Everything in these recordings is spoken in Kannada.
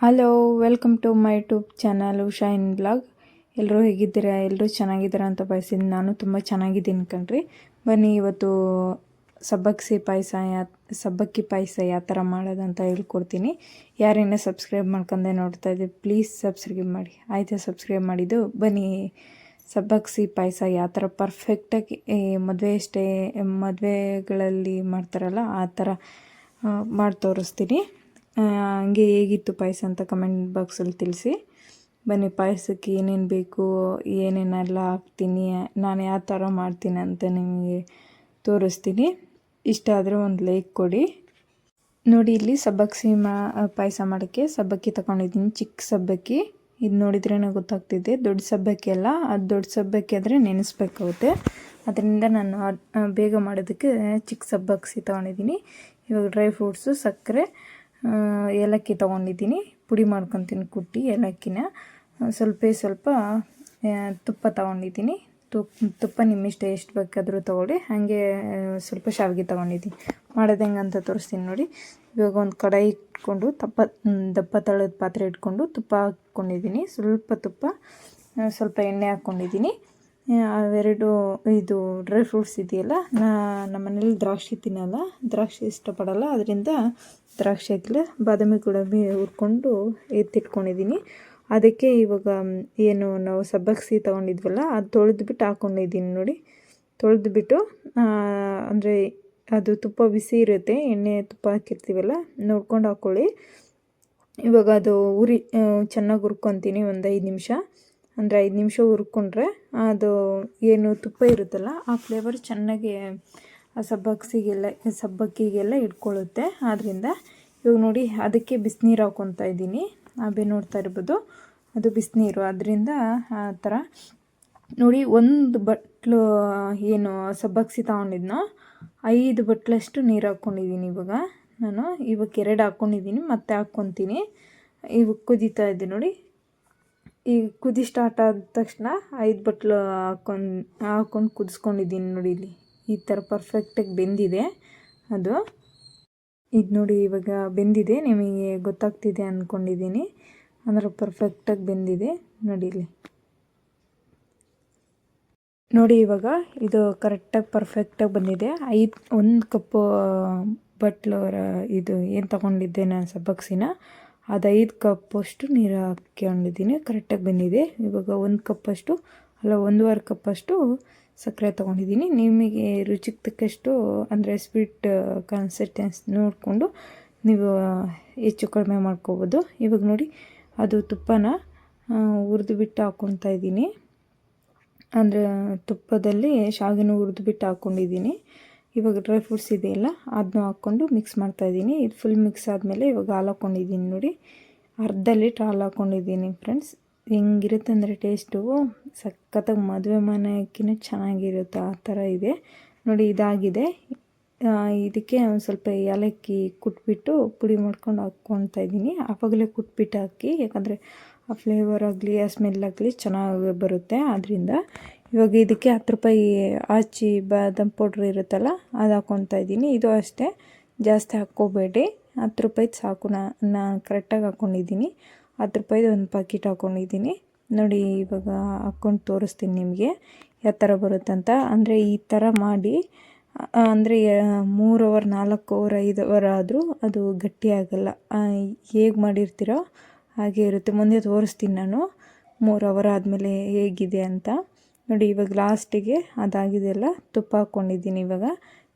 Hello welcome to my YouTube channel Usha in blog ಎಲ್ಲರೂ ಹೇಗಿದ್ದೀರಾ? ಎಲ್ಲರೂ ಚೆನ್ನಾಗಿದ್ದೀರಾ ಅಂತ ಬಯಸಿದ್ದೀನಿ ನಾನು ತುಂಬ ಚೆನ್ನಾಗಿದ್ದೀನಿ ಕಣ್ರಿ. ಬನ್ನಿ, ಇವತ್ತು ಸಬ್ಬಕ್ಸಿ ಪಾಯಸ ಯಾ, ಸಬ್ಬಕ್ಕಿ ಪಾಯಸ ಯಾವ ಥರ ಮಾಡೋದಂತ ಹೇಳ್ಕೊಡ್ತೀನಿ. ಯಾರೇನ ಸಬ್ಸ್ಕ್ರೈಬ್ ಮಾಡ್ಕೊಂಡೆ ನೋಡ್ತಾ ಇದ್ದೀವಿ ಪ್ಲೀಸ್ ಸಬ್ಸ್ಕ್ರೈಬ್ ಮಾಡಿ. ಆಯಿತಾ? ಸಬ್ಸ್ಕ್ರೈಬ್ ಮಾಡಿದ್ದು? ಬನ್ನಿ ಸಬ್ಬಕ್ಸಿ ಪಾಯಸ ಯಾವ ಥರ ಪರ್ಫೆಕ್ಟಾಗಿ ಮದುವೆ ಅಷ್ಟೇ, ಮದುವೆಗಳಲ್ಲಿ ಮಾಡ್ತಾರಲ್ಲ, ಆ ಥರ ಮಾಡಿ ತೋರಿಸ್ತೀನಿ ಹಂಗೆ ಹೇಗಿತ್ತು ಪಾಯಸ ಅಂತ ಕಮೆಂಟ್ ಬಾಕ್ಸಲ್ಲಿ ತಿಳಿಸಿ. ಬನ್ನಿ, ಪಾಯಸಕ್ಕೆ ಏನೇನು ಬೇಕು, ಏನೇನೆಲ್ಲ ಹಾಕ್ತೀನಿ, ನಾನು ಯಾವ ಥರ ಮಾಡ್ತೀನಿ ಅಂತ ನಿಮಗೆ ತೋರಿಸ್ತೀನಿ. ಇಷ್ಟ ಆದರೆ ಒಂದು ಲೈಕ್ ಕೊಡಿ. ನೋಡಿ, ಇಲ್ಲಿ ಸಬ್ಬಕ್ಕಿ ಮಾ ಪಾಯಸ ಮಾಡೋಕ್ಕೆ ಸಬ್ಬಕ್ಕಿ ತಗೊಂಡಿದ್ದೀನಿ, ಚಿಕ್ಕ ಸಬ್ಬಕ್ಕಿ. ಇದು ನೋಡಿದ್ರೇ ಗೊತ್ತಾಗ್ತಿದೆ, ದೊಡ್ಡ ಸಬ್ಬಕ್ಕಿ ಅಲ್ಲ, ಅದು ದೊಡ್ಡ ಸಬ್ಬಕ್ಕಿ ಆದರೆ ನೆನೆಸ್ಬೇಕಾಗುತ್ತೆ. ಅದರಿಂದ ನಾನು ಬೇಗ ಮಾಡೋದಕ್ಕೆ ಚಿಕ್ಕ ಸಬ್ಬಕ್ಕಿ ತಗೊಂಡಿದ್ದೀನಿ. ಇವಾಗ ಡ್ರೈ ಫ್ರೂಟ್ಸು, ಸಕ್ಕರೆ ಏಲಕ್ಕಿ ತೊಗೊಂಡಿದ್ದೀನಿ. ಪುಡಿ ಮಾಡ್ಕೊತೀನಿ ಕುಟ್ಟಿ ಏಲಕ್ಕಿನ. ಸ್ವಲ್ಪ ಸ್ವಲ್ಪ ತುಪ್ಪ ತೊಗೊಂಡಿದ್ದೀನಿ. ತುಪ್ಪ ತುಪ್ಪ ನಿಮ್ಮಿಷ್ಟ ಎಷ್ಟು ಬೇಕಾದರೂ ತೊಗೊಳ್ಳಿ. ಹಾಗೆ ಸ್ವಲ್ಪ ಶಾವಿಗೆ ತೊಗೊಂಡಿದ್ದೀನಿ. ಮಾಡೋದು ಹೆಂಗೆ ಅಂತ ತೋರಿಸ್ತೀನಿ ನೋಡಿ. ಇವಾಗ ಒಂದು ಕಡಾಯಿ ಇಟ್ಕೊಂಡು, ತಪ್ಪ ದಪ್ಪ ತಳದ ಪಾತ್ರೆ ಇಟ್ಕೊಂಡು ತುಪ್ಪ ಹಾಕ್ಕೊಂಡಿದ್ದೀನಿ. ಸ್ವಲ್ಪ ತುಪ್ಪ ಸ್ವಲ್ಪ ಎಣ್ಣೆ ಹಾಕ್ಕೊಂಡಿದ್ದೀನಿ. ಅವೆರಡು, ಇದು ಡ್ರೈ ಫ್ರೂಟ್ಸ್ ಇದೆಯಲ್ಲ, ನಾ ನಮ್ಮ ಮನೇಲಿ ದ್ರಾಕ್ಷಿ ತಿನ್ನಲ್ಲ. ದ್ರಾಕ್ಷಿ ಇಷ್ಟಪಡಲ್ಲ. ಅದರಿಂದ ದ್ರಾಕ್ಷಿ ಹಾಕಿಲ್ಲ, ಬಾದಾಮಿ ಗೋಡಂಬಿ ಹುರ್ಕೊಂಡು ಎತ್ತಿಟ್ಕೊಂಡಿದ್ದೀನಿ ಅದಕ್ಕೆ ಇವಾಗ ಏನು ನಾವು ಸಬ್ಬಕ್ಸಿ ತೊಗೊಂಡಿದ್ವಲ್ಲ, ಅದು ತೊಳೆದ್ಬಿಟ್ಟು ಹಾಕ್ಕೊಂಡಿದ್ದೀನಿ ನೋಡಿ. ತೊಳೆದ್ಬಿಟ್ಟು ಅಂದರೆ ಅದು ತುಪ್ಪ ಬಿಸಿ ಇರುತ್ತೆ, ಎಣ್ಣೆ ತುಪ್ಪ ಹಾಕಿರ್ತೀವಲ್ಲ, ನೋಡ್ಕೊಂಡು ಹಾಕ್ಕೊಳ್ಳಿ ಇವಾಗ ಅದು ಉರಿ ಚೆನ್ನಾಗಿ ಹುರ್ಕೊತೀನಿ ಒಂದು ಐದು ನಿಮಿಷ. ಅಂದರೆ ಐದು ನಿಮಿಷ ಹುರ್ಕೊಂಡ್ರೆ ಅದು ಏನು ತುಪ್ಪ ಇರುತ್ತಲ್ಲ, ಆ ಫ್ಲೇವರ್ ಚೆನ್ನಾಗಿ ಸಬ್ಬಕ್ಸಿಗೆಲ್ಲ ಸಬ್ಬಕ್ಕಿಗೆಲ್ಲ ಇಟ್ಕೊಳ್ಳುತ್ತೆ. ಆದ್ದರಿಂದ ಇವಾಗ ನೋಡಿ, ಅದಕ್ಕೆ ಬಿಸಿನೀರು ಹಾಕ್ಕೊತಾ ಇದ್ದೀನಿ. ಅಬೆ ನೋಡ್ತಾ ಇರ್ಬೋದು, ಅದು ಬಿಸಿನೀರು. ಅದರಿಂದ ಆ ಥರ ನೋಡಿ, ಒಂದು ಬಟ್ಲು, ಏನು ಸಬ್ಬಕ್ಸಿ ತಗೊಂಡಿದ್ನೋ, ಐದು ಬಟ್ಲಷ್ಟು ನೀರು ಹಾಕ್ಕೊಂಡಿದ್ದೀನಿ ಇವಾಗ. ನಾನು ಇವಾಗ ಎರಡು ಹಾಕ್ಕೊಂಡಿದ್ದೀನಿ, ಮತ್ತೆ ಹಾಕ್ಕೊತೀನಿ. ಇವಾಗ ಕುದೀತಾ ಇದ್ದೆ ನೋಡಿ. ಈಗ ಕುದಿ ಸ್ಟಾರ್ಟ್ ಆದ ತಕ್ಷಣ ಐದು ಬಟ್ಲು ಹಾಕ್ಕೊಂಡು ಹಾಕ್ಕೊಂಡು ಕುದಿಸ್ಕೊಂಡಿದ್ದೀನಿ ನೋಡಿ ಇಲ್ಲಿ. ಈ ಥರ ಪರ್ಫೆಕ್ಟಾಗಿ ಬೆಂದಿದೆ. ಅದು ಇದು ನೋಡಿ ಇವಾಗ ಬೆಂದಿದೆ, ನಿಮಗೆ ಗೊತ್ತಾಗ್ತಿದೆ ಅಂದ್ಕೊಂಡಿದ್ದೀನಿ ಅಂದರೆ ಪರ್ಫೆಕ್ಟಾಗಿ ಬೆಂದಿದೆ. ನೋಡಿ ಇಲ್ಲಿ. ನೋಡಿ ಇವಾಗ ಇದು ಕರೆಕ್ಟಾಗಿ ಪರ್ಫೆಕ್ಟಾಗಿ ಬಂದಿದೆ. ಐದು, ಒಂದು ಕಪ್ಪು ಬಟ್ಲು ಇದು ಏನು ತಗೊಂಡಿದ್ದೆ ನಾನು ಸಬ್ಬಕ್ಸಿನ, ಅದು ಐದು ಕಪ್ಪಷ್ಟು ನೀರು ಹಾಕ್ಕೊಂಡಿದ್ದೀನಿ. ಕರೆಕ್ಟಾಗಿ ಬಂದಿದೆ. ಇವಾಗ ಒಂದು ಕಪ್ಪಷ್ಟು ಅಲ್ಲ, ಒಂದೂವರೆ ಕಪ್ಪಷ್ಟು ಸಕ್ಕರೆ ತೊಗೊಂಡಿದ್ದೀನಿ. ನಿಮಗೆ ರುಚಿಗೆ ತಕ್ಕಷ್ಟು, ಅಂದರೆ ಸ್ವೀಟ್ ಕನ್ಸಿಸ್ಟೆನ್ಸ್ ನೋಡಿಕೊಂಡು ನೀವು ಹೆಚ್ಚು ಕಡಿಮೆ ಮಾಡ್ಕೋಬೋದು. ಇವಾಗ ನೋಡಿ, ಅದು ತುಪ್ಪನ ಹುರಿದು ಬಿಟ್ಟು ಹಾಕ್ಕೊತಾ ಇದ್ದೀನಿ. ಅಂದರೆ, ತುಪ್ಪದಲ್ಲಿ ಶಾವಿಗೆನ ಹುರಿದ್ಬಿಟ್ಟು ಹಾಕ್ಕೊಂಡಿದ್ದೀನಿ ಇವಾಗ ಡ್ರೈ ಫ್ರೂಟ್ಸ್ ಇದೆಯಲ್ಲ ಅದನ್ನು ಹಾಕ್ಕೊಂಡು ಮಿಕ್ಸ್ ಮಾಡ್ತಾಯಿದ್ದೀನಿ ಇದು ಫುಲ್ ಮಿಕ್ಸ್ ಆದಮೇಲೆ ಇವಾಗ ಹಾಲು ಹಾಕ್ಕೊಂಡಿದ್ದೀನಿ ನೋಡಿ. ಅರ್ಧ ಲೀಟ್ರ್ ಹಾಲು ಹಾಕ್ಕೊಂಡಿದ್ದೀನಿ ಫ್ರೆಂಡ್ಸ್ ಹೆಂಗಿರುತ್ತೆ ಅಂದರೆ ಟೇಸ್ಟು ಸಖತ್ತಾಗಿ ಮದುವೆ ಮನೆಯಕ್ಕಿಂತ ಚೆನ್ನಾಗಿರುತ್ತೆ ಆ ಥರ ಇದೆ. ನೋಡಿ ಇದಾಗಿದೆ. ಇದಕ್ಕೆ ಒಂದು ಸ್ವಲ್ಪ ಏಲಕ್ಕಿ ಕುಟ್ಬಿಟ್ಟು ಪುಡಿ ಮಾಡ್ಕೊಂಡು ಹಾಕ್ಕೊತಾ ಇದ್ದೀನಿ. ಆವಾಗಲೇ ಕುಟ್ಬಿಟ್ಟು ಹಾಕಿ, ಯಾಕಂದರೆ ಆ ಫ್ಲೇವರ್ ಆಗಲಿ, ಆ ಸ್ಮೆಲ್ ಆಗಲಿ ಚೆನ್ನಾಗಿ ಬರುತ್ತೆ. ಆದ್ದರಿಂದ ಇವಾಗ ಇದಕ್ಕೆ ಹತ್ತು ರೂಪಾಯಿ ಆಚಿ ಬಾದಾಮ್ ಪೌಡ್ರ್ ಇರುತ್ತಲ್ಲ, ಅದು ಹಾಕ್ಕೊತಾ ಇದ್ದೀನಿ. ಇದು ಅಷ್ಟೇ, ಜಾಸ್ತಿ ಹಾಕ್ಕೋಬೇಡಿ. ಹತ್ತು ರೂಪಾಯಿದು ಸಾಕು. ನಾನು ಕರೆಕ್ಟಾಗಿ ಹಾಕ್ಕೊಂಡಿದ್ದೀನಿ. ಹತ್ತು ರೂಪಾಯಿದು ಒಂದು ಪಾಕಿಟ್ ಹಾಕ್ಕೊಂಡಿದ್ದೀನಿ ನೋಡಿ, ಇವಾಗ ಹಾಕ್ಕೊಂಡು ತೋರಿಸ್ತೀನಿ ನಿಮಗೆ. ಯಾವ ಥರ ಬರುತ್ತಂತ. ಅಂದರೆ ಈ ಥರ ಮಾಡಿ ಅಂದರೆ ಮೂರು ಅವರ್ ನಾಲ್ಕು ಅವರ್ ಐದು ಅವರ್ ಆದರೂ ಅದು ಗಟ್ಟಿ ಆಗಲ್ಲ. ಹೇಗೆ ಮಾಡಿರ್ತೀರೋ ಹಾಗೆ ಇರುತ್ತೆ. ಮುಂದೆ ತೋರಿಸ್ತೀನಿ ನಾನು. ಮೂರು ಅವರ್ ಆದಮೇಲೆ ಹೇಗಿದೆ ಅಂತ. ನೋಡಿ, ಇವಾಗ ಲಾಸ್ಟಿಗೆ ಅದಾಗಿದೆಯಲ್ಲ ತುಪ್ಪ ಹಾಕ್ಕೊಂಡಿದ್ದೀನಿ ಇವಾಗ.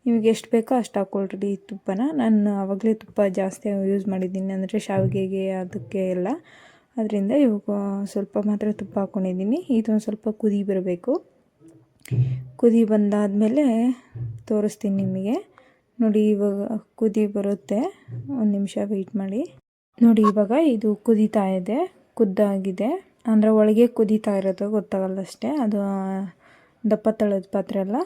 ನಿಮಗೆ ಎಷ್ಟು ಬೇಕೋ ಅಷ್ಟು ಹಾಕ್ಕೊಳ್ರಿ ತುಪ್ಪನ. ನಾನು ಆವಾಗಲೇ ತುಪ್ಪ ಜಾಸ್ತಿ ಯೂಸ್ ಮಾಡಿದ್ದೀನಿ ಅಂದರೆ ಶಾವಿಗೆಗೆ, ಅದಕ್ಕೆ ಎಲ್ಲ. ಅದರಿಂದ ಇವಾಗ ಸ್ವಲ್ಪ ಮಾತ್ರ ತುಪ್ಪ ಹಾಕ್ಕೊಂಡಿದ್ದೀನಿ ಇದೊಂದು ಸ್ವಲ್ಪ ಕುದಿ ಬರಬೇಕು. ಕುದಿ ಬಂದಾದಮೇಲೆ ತೋರಿಸ್ತೀನಿ ನಿಮಗೆ. ನೋಡಿ, ಇವಾಗ ಕುದಿ ಬರುತ್ತೆ. ಒಂದು ನಿಮಿಷ ವೆಯ್ಟ್ ಮಾಡಿ. ನೋಡಿ, ಇವಾಗ ಇದು ಕುದೀತಾ ಇದೆ, ಕುದ್ದಾಗಿದೆ. ಅಂದರೆ ಒಳಗೆ ಕುದೀತಾ ಇರೋದು ಗೊತ್ತಾಗಲ್ಲ ಅಷ್ಟೇ. ಅದು ದಪ್ಪ ತಳದ ಪಾತ್ರೆ ಅಲ್ಲ.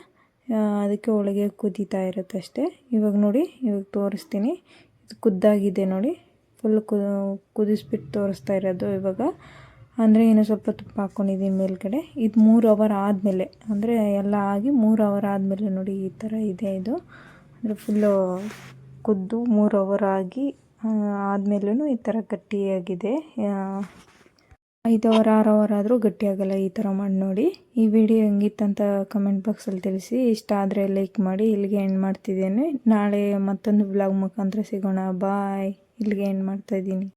ಅದಕ್ಕೆ ಒಳಗೆ ಕುದೀತಾ ಇರುತ್ತೆ ಅಷ್ಟೇ. ಇವಾಗ ನೋಡಿ, ಇವಾಗ ತೋರಿಸ್ತೀನಿ. ಇದು ಕುದ್ದಾಗಿದೆ ನೋಡಿ. ಫುಲ್ ಕುದಿಸ್ಬಿಟ್ಟು ತೋರಿಸ್ತಾ ಇರೋದು ಇವಾಗ. ಅಂದರೆ ಏನೋ ಸ್ವಲ್ಪ ತುಪ್ಪ ಹಾಕ್ಕೊಂಡಿದ್ದೀನಿ ಮೇಲ್ಗಡೆ. ಇದು ಮೂರು ಅವರ್ ಆದಮೇಲೆ. ಅಂದರೆ ಎಲ್ಲ ಆಗಿ ಮೂರು ಅವರ್ ಆದಮೇಲೆ ನೋಡಿ ಈ ಥರ ಇದೆ ಇದು. ಅಂದರೆ ಫುಲ್ಲು ಕುದ್ದು ಮೂರು ಅವರ್ ಆಗಿ ಆದಮೇಲೂ ಈ ಥರ ಗಟ್ಟಿಯಾಗಿದೆ. ಐದು ಅವರ್ ಆರು ಅವರ್ ಆದರೂ ಗಟ್ಟಿಯಾಗಲ್ಲ ಈ ಥರ ಮಾಡಿ ನೋಡಿ. ಈ ವಿಡಿಯೋ ಹೆಂಗಿತ್ತಂತ ಕಮೆಂಟ್ ಬಾಕ್ಸಲ್ಲಿ ತಿಳಿಸಿ. ಇಷ್ಟ ಆದರೆ ಲೈಕ್ ಮಾಡಿ. ಇಲ್ಲಿಗೆ ಎಂಡ್ ಮಾಡ್ತಿದ್ದೇನೆ. ನಾಳೆ ಮತ್ತೊಂದು ಬ್ಲಾಗ್ ಮುಖಾಂತರ ಸಿಗೋಣ. ಬಾಯ್ ಇಲ್ಲಿಗೆ ಎಂಡ್ ಮಾಡ್ತಾ ಇದ್ದೀನಿ.